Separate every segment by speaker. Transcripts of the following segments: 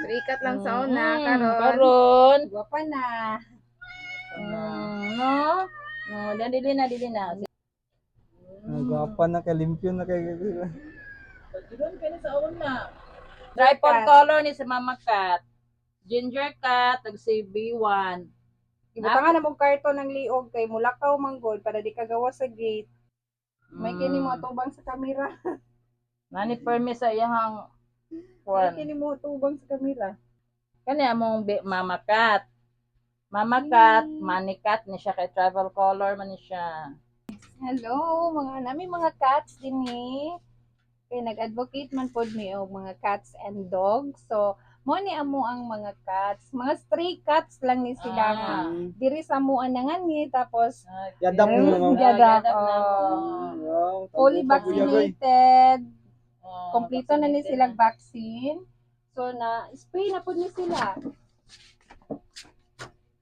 Speaker 1: Trikat lang sa una,
Speaker 2: Mm,
Speaker 1: karon.
Speaker 2: Karon.
Speaker 1: Iba pa na.
Speaker 2: Mm, no? No, dan dili na dili na.
Speaker 3: Nagwapa na kay limpyo na kay
Speaker 2: Doon kayo sa una. Tripod color ni si Mama Cat. Ginger Cat, tag si B1.
Speaker 1: Ibutangan na mong karton ng liog kay mulakaw manggod para di kagawa sa gate. May kini mo tubang sa kamera.
Speaker 2: Nani permi sa iyang Kwan.
Speaker 1: kini mo tubang sa kamera.
Speaker 2: Kani among bi- Mama Cat. Mama Cat, Manny Cat ni siya kay travel color man ni siya.
Speaker 1: Hello, mga nami mga cats din ni. Kay nag-advocate man pod mi og mga cats and dogs. So, mo ni amo ang mga cats. Mga stray cats lang ni sila
Speaker 2: Ah.
Speaker 1: nga. Diri sa amuan na nga ni tapos
Speaker 3: Yadap mo
Speaker 1: Mm,
Speaker 3: mga.
Speaker 1: yadap, oh.
Speaker 2: mo.
Speaker 3: Wow,
Speaker 1: fully
Speaker 3: yan, oy.
Speaker 1: vaccinated.
Speaker 2: Oh,
Speaker 1: Kompleto na ni silang vaccine. So na spray na po ni sila.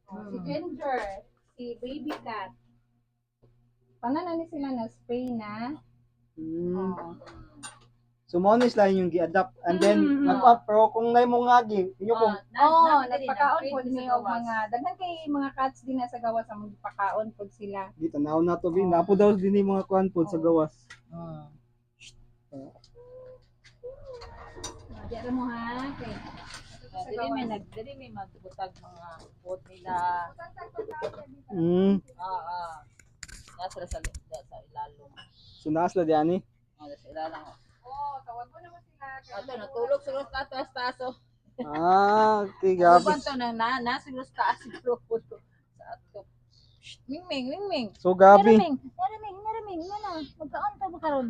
Speaker 1: Oh, Si
Speaker 2: Hmm.
Speaker 1: Ginger, si baby cat. Paano na ni sila na spray na?
Speaker 3: Mm.
Speaker 1: Oh.
Speaker 3: So mo sila yung gi-adapt and then
Speaker 1: Mm.
Speaker 3: nagpa pero kung nay mo nga gi, inyo kung
Speaker 2: na-
Speaker 1: Oo,
Speaker 2: na-
Speaker 1: nagpakaon
Speaker 2: na-
Speaker 1: po
Speaker 2: na-
Speaker 1: ni
Speaker 2: sa
Speaker 1: og
Speaker 2: gawas.
Speaker 1: mga daghan kay mga cats din na sa gawas ang magpakaon po sila.
Speaker 3: di tanaw na to bi, napo daw din yung mga kuan pod sa gawas.
Speaker 1: Diyan mo ha. Okay.
Speaker 2: Ah, Dili may nag dili may magbutag mga food nila.
Speaker 3: Mm.
Speaker 2: Ah, ah. Nasa sa sa sa ilalong.
Speaker 3: So naas la diani.
Speaker 2: Ah, sa ilalong.
Speaker 1: Oh, tawag mo naman sila.
Speaker 2: Ato natulog siguro sa taas taas oh.
Speaker 3: Ah, okay,
Speaker 2: Gabi.
Speaker 3: gabi.
Speaker 2: to na na na siguro sa taas siguro po to. Sa ato. Ming Ming, Ming Ming.
Speaker 3: So gabi.
Speaker 2: Naraming, naraming, naraming, na Magkaon pa ba karon?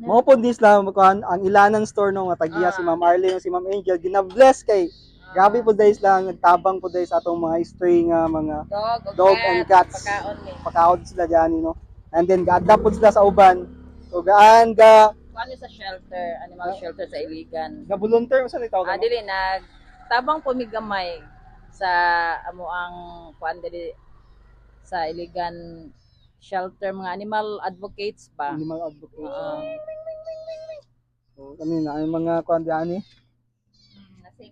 Speaker 3: Mao po dis lang kuan ang ilanan store no nga tagiya
Speaker 2: Ah.
Speaker 3: si Ma'am Arlene si Ma'am Angel gina-bless kay gabi po dahil lang nagtabang po sa atong mga stray nga mga
Speaker 2: Dog,
Speaker 3: Dog
Speaker 2: cat,
Speaker 3: and cats.
Speaker 2: Pagkaon ni.
Speaker 3: pakaod sila diyan no. And then ga-adapt po sila sa uban. So gaan ga
Speaker 2: Kuan sa shelter, animal shelter sa Iligan.
Speaker 3: ga volunteer sa ni tawag
Speaker 2: Ah,
Speaker 3: mo?
Speaker 2: dili nag tabang pumigamay sa amo ang kuan dili sa Iligan shelter mga animal advocates ba.
Speaker 3: Animal advocate.
Speaker 2: Oo.
Speaker 3: So kami na ang mga kuan diyan ni.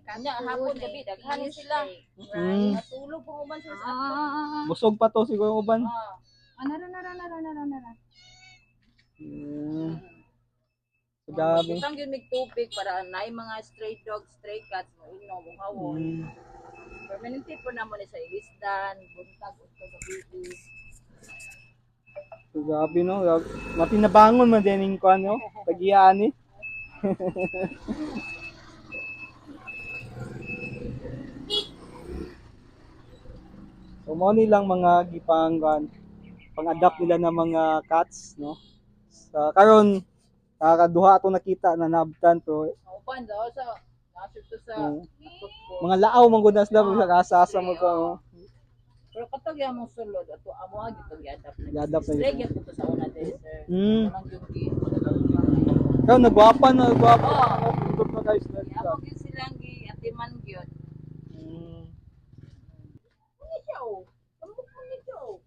Speaker 2: Kanya hapon gabi daghan sila.
Speaker 3: Mm.
Speaker 2: Natulog po uban sa sa.
Speaker 1: Ah,
Speaker 3: Busog pa to siguro uban.
Speaker 2: Ah.
Speaker 1: nara nara nara nara nara.
Speaker 3: Mm. So gabi.
Speaker 2: Kitang yun may tubig para naay mga stray dogs, stray cats mo inom mo hawon.
Speaker 3: Mm.
Speaker 2: Permanente po naman sa ilisdan, buntag ug gabi.
Speaker 3: So gabi no. Gabi. Matinabangon man din yung kuan no. Tagiyaan ni. So mo nilang mga gipang kuan pang-adapt nila ng mga cats no. Sa karon kakaduha ato nakita na nabtan pero
Speaker 2: Upan daw sa nasip to sa
Speaker 3: mga laaw man gud na sila sa kasasa mo ko.
Speaker 2: Katog yung mong sulod, ato amo ang gitong i-adapt na.
Speaker 3: I-adapt na
Speaker 2: Stray
Speaker 3: yun.
Speaker 2: gyud to sa una day, sir.
Speaker 3: Mm.
Speaker 2: Walang yung gi.
Speaker 3: Kaya nagwapa na nagwapa.
Speaker 2: Oo.
Speaker 3: Pindot na guys
Speaker 2: Amo gyud silang gi atiman gyud.
Speaker 3: Mm.
Speaker 2: Ano siya oh? Ambok mo ni siya oh.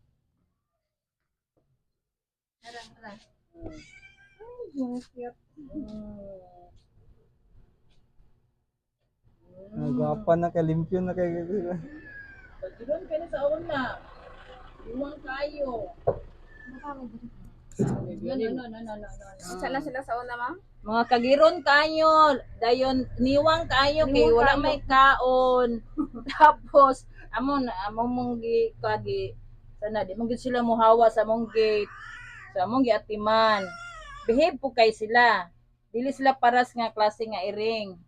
Speaker 2: Harang, harang.
Speaker 3: Nagwapa na kay limpyo na kay
Speaker 2: Pagdilon ka na sa una. Iwang kayo.
Speaker 1: No, no, no, no, no, no. Sala sila sa una, ma'am?
Speaker 2: Mga kagiron kayo, dayon niwang kayo kay
Speaker 1: Niwang
Speaker 2: wala
Speaker 1: kayo.
Speaker 2: may kaon. Tapos amon among mong gi kagi sana di mong gid sila muhawa sa mong gate. Sa mong giatiman. Behave po kay sila. Dili sila paras nga klase nga iring.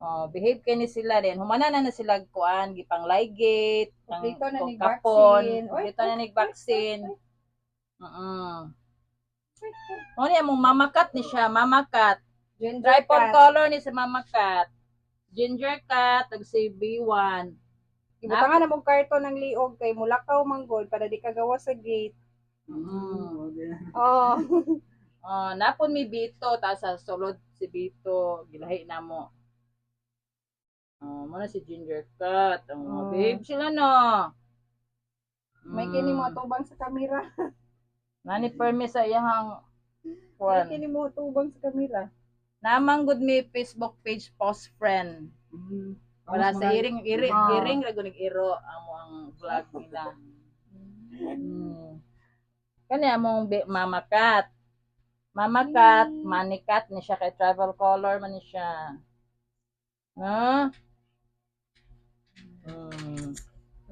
Speaker 2: Oh, behave kay ni sila din. Humana na na sila kuan gipang gate, pang
Speaker 1: Kompleto na ni
Speaker 2: kapon,
Speaker 1: vaccine.
Speaker 2: Kompleto na ni vaccine. Oo. Mo ni among mamakat ni siya, mamakat.
Speaker 1: Ginger
Speaker 2: Tripod
Speaker 1: cat.
Speaker 2: color ni sa Mama Cat. Ginger Cat, tag si B1.
Speaker 1: Ibutangan na mong karton ng liog kay mulakaw manggod para di kagawa sa gate.
Speaker 2: Mm.
Speaker 1: Oh.
Speaker 2: Oh, napon mi Bito, ta sa sulod si Bito, gilahi na mo. Oh, mo na si Ginger Cat. Oh,
Speaker 1: Mm.
Speaker 2: babe sila no.
Speaker 1: May
Speaker 2: Mm.
Speaker 1: kini mo tubang sa kamera.
Speaker 2: Nani permi sa iyang
Speaker 1: May
Speaker 2: kuan.
Speaker 1: kini mo tubang sa kamera.
Speaker 2: Namang good mi Facebook page post friend.
Speaker 3: Mm.
Speaker 2: Wala sa
Speaker 3: mga-
Speaker 2: iring, iring,
Speaker 1: Ah.
Speaker 2: iring ra gunig iro amo ang vlog nila. Mm. Kani among bi- Mama Cat. Mama Cat,
Speaker 1: Mm.
Speaker 2: Money Cat ni siya kay travel color man ni siya. No? Mm.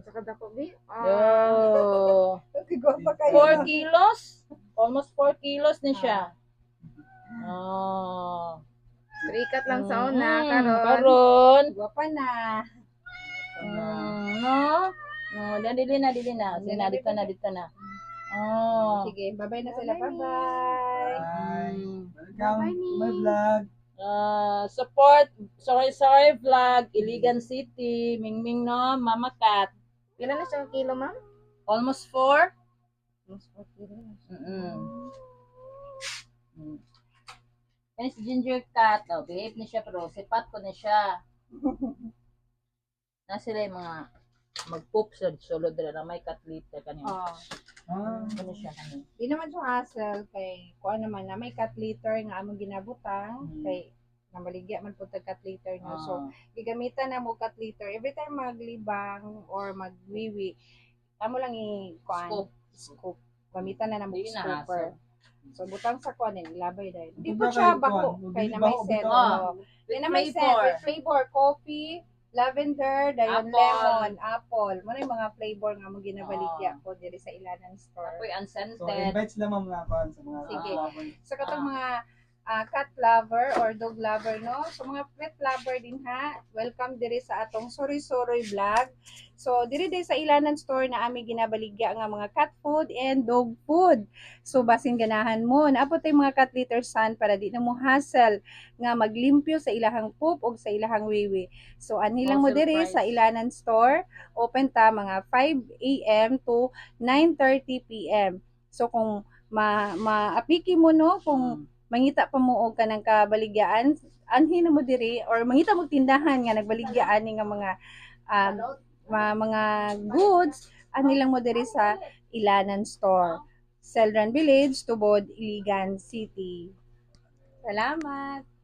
Speaker 4: Sa kada ko, bi.
Speaker 2: Yo.
Speaker 1: Tigwa pa
Speaker 2: 4 kilos? Almost 4 kilos ni siya. Oh.
Speaker 4: Trikat lang sa una,
Speaker 2: Mm,
Speaker 4: karon.
Speaker 2: Karon.
Speaker 1: Tigwa pa na.
Speaker 2: Mm, no? Oh, dali na, dili na. Sige na, dito na, dito na. Oh.
Speaker 1: Sige, bye-bye na sila. Bye-bye.
Speaker 2: Mm.
Speaker 3: Welcome
Speaker 4: Bye,
Speaker 3: to my vlog.
Speaker 2: Ah, support Sorry Sorry Vlog, Iligan City, Mingming no, Mama Cat.
Speaker 4: Ilan na siyang kilo, ma'am?
Speaker 2: Almost 4. Mm-mm. Mm. Yan si Ginger Cat, oh, behave na siya pero sipat ko na siya. na sila yung mga mag-poop sa sulod na may cat litter kanina.
Speaker 1: Oh.
Speaker 3: Ah,
Speaker 2: Ano siya kanina?
Speaker 1: Di naman siya hassle kay kuan naman na may cat litter nga among ginabutang
Speaker 2: Mm.
Speaker 1: kay namaligya man pud tag cat litter no. So
Speaker 2: Ah,
Speaker 1: gigamitan na mo cat litter every time maglibang or magwiwi amo lang i kuan
Speaker 2: Scoop.
Speaker 1: scoop. Gamitan na na mo
Speaker 2: Di na
Speaker 1: scooper. So butang sa kuan din ilabay dahil. Di
Speaker 3: Kung
Speaker 1: po siya bako kay na may
Speaker 3: bitaw.
Speaker 1: Oh. Kay na may with flavor coffee, lavender, dayon
Speaker 2: Apple.
Speaker 1: lemon, apple. Mo na yung mga flavor nga mo ginabaligya
Speaker 2: Oh.
Speaker 1: ko diri sa ilanan store.
Speaker 2: Apoy
Speaker 3: So,
Speaker 2: unscented.
Speaker 3: invite sila ma'am kuwan sa mga
Speaker 1: Sige. So katong
Speaker 2: Ah.
Speaker 1: mga ah, cat lover or dog lover no. So mga pet lover din ha. Welcome diri sa atong Suri Suri vlog. So diri din sa Ilanan store na ami ginabaligya nga mga cat food and dog food. So basin ganahan mo naabot tay mga cat litter san para di na mo hassle nga maglimpyo sa ilahang poop o sa ilahang wiwi. So ani lang mo diri sa Ilanan store. Open ta mga 5 AM to 9:30 PM. So kung ma maapiki mo no kung mangita pa mo og kanang kabaligyan. Anhin na mo diri or mangita mo tindahan nga nagbaligyan ni nga mga ma- mga goods. Ani lang mo diri sa Ilanan Store. Celdran Village Tubod Iligan City. Salamat